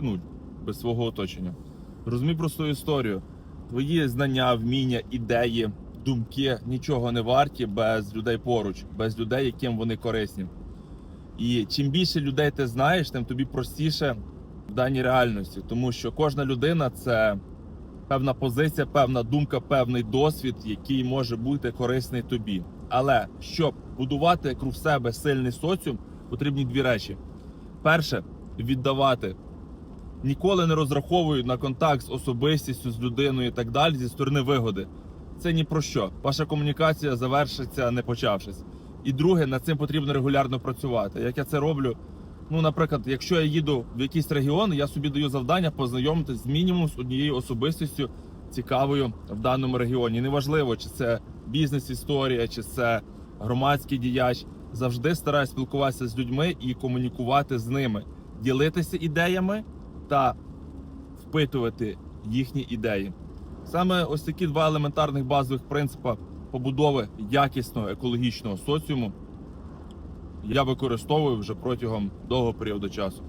ну, без свого оточення. Розумій просту історію. Твої знання, вміння, ідеї, думки нічого не варті без людей поруч, без людей, яким вони корисні. І чим більше людей ти знаєш, тим тобі простіше в даній реальності, тому що кожна людина це певна позиція, певна думка, певний досвід, який може бути корисний тобі. Але щоб будувати круг себе сильний соціум, потрібні дві речі: перше віддавати. Ніколи не розраховують на контакт з особистістю, з людиною і так далі зі сторони вигоди. Це ні про що. Ваша комунікація завершиться не почавшись. І друге, над цим потрібно регулярно працювати. Як я це роблю? Ну, наприклад, якщо я їду в якийсь регіон, я собі даю завдання познайомитись з мінімум з однією особистістю цікавою в даному регіоні. Неважливо, чи це бізнес-історія, чи це громадський діяч. Завжди стараюсь спілкуватися з людьми і комунікувати з ними, ділитися ідеями та впитувати їхні ідеї. Саме ось такі два елементарних базових принципи побудови якісного екологічного соціуму я використовую вже протягом довгого періоду часу.